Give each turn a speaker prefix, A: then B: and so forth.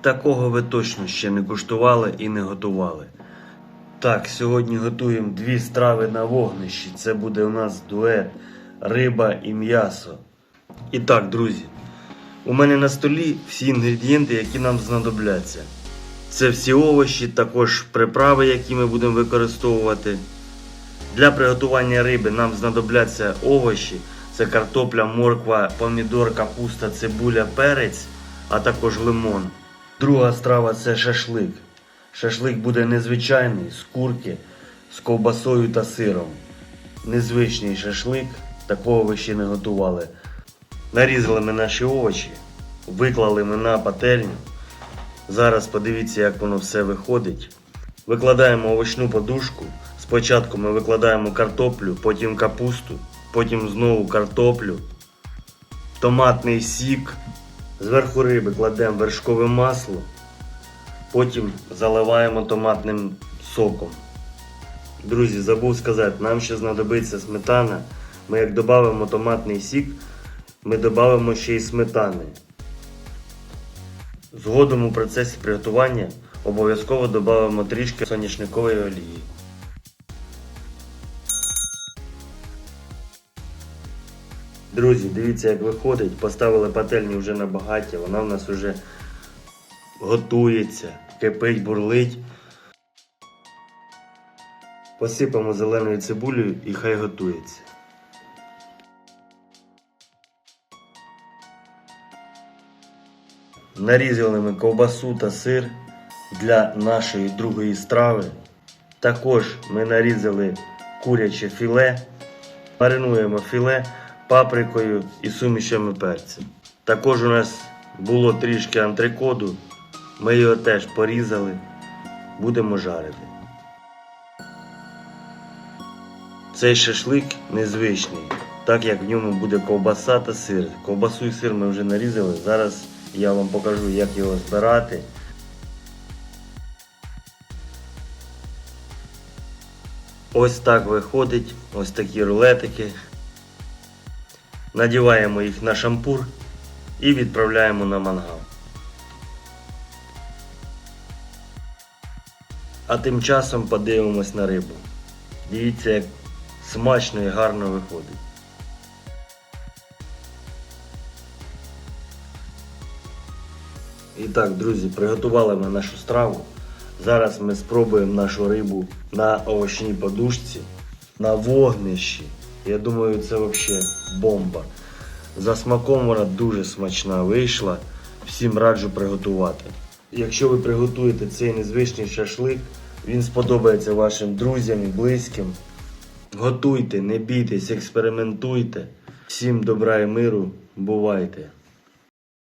A: Такого ви точно ще не куштували і не готували. Так, сьогодні готуємо дві страви на вогнищі. Це буде у нас дует риба і м'ясо. І так, друзі, у мене на столі всі інгредієнти, які нам знадобляться. Це всі овочі, також приправи, які ми будемо використовувати. Для приготування риби нам знадобляться овочі. Це картопля, морква, помідор, капуста, цибуля, перець, а також лимон. Друга страва це шашлик. Шашлик буде незвичайний, з курки, з ковбасою та сиром. Незвичний шашлик, такого ви ще не готували. Нарізали ми наші овочі, виклали ми на пательню. Зараз подивіться, як воно все виходить. Викладаємо овочну подушку. Спочатку ми викладаємо картоплю, потім капусту, потім знову картоплю, томатний сік. Зверху риби кладемо вершкове масло, потім заливаємо томатним соком. Друзі, забув сказати, нам ще знадобиться сметана. Ми як додамо томатний сік, ми додамо ще й сметани. Згодом у процесі приготування обов'язково додамо трішки соняшникової олії. Друзі, дивіться, як виходить. Поставили пательню вже на багаття, вона в нас вже готується, кипить, бурлить. Посипаємо зеленою цибулею і хай готується. Нарізали ми ковбасу та сир для нашої другої страви. Також ми нарізали куряче філе, маринуємо філе паприкою і сумішами перцю. Також у нас було трішки антрикоду, ми його теж порізали, будемо жарити. Цей шашлик незвичний, так як в ньому буде ковбаса та сир. Ковбасу і сир ми вже нарізали. Зараз я вам покажу, як його збирати. Ось так виходить, ось такі рулетики. Надіваємо їх на шампур і відправляємо на мангал. А тим часом подивимось на рибу. Дивіться, як смачно і гарно виходить. І так, друзі, приготували ми нашу страву. Зараз ми спробуємо нашу рибу на овочній подушці, на вогнищі. Я думаю, це взагалі бомба. За смаком вона дуже смачна вийшла. Всім раджу приготувати. Якщо ви приготуєте цей незвичний шашлик, він сподобається вашим друзям і близьким. Готуйте, не бійтесь, експериментуйте. Всім добра і миру, бувайте!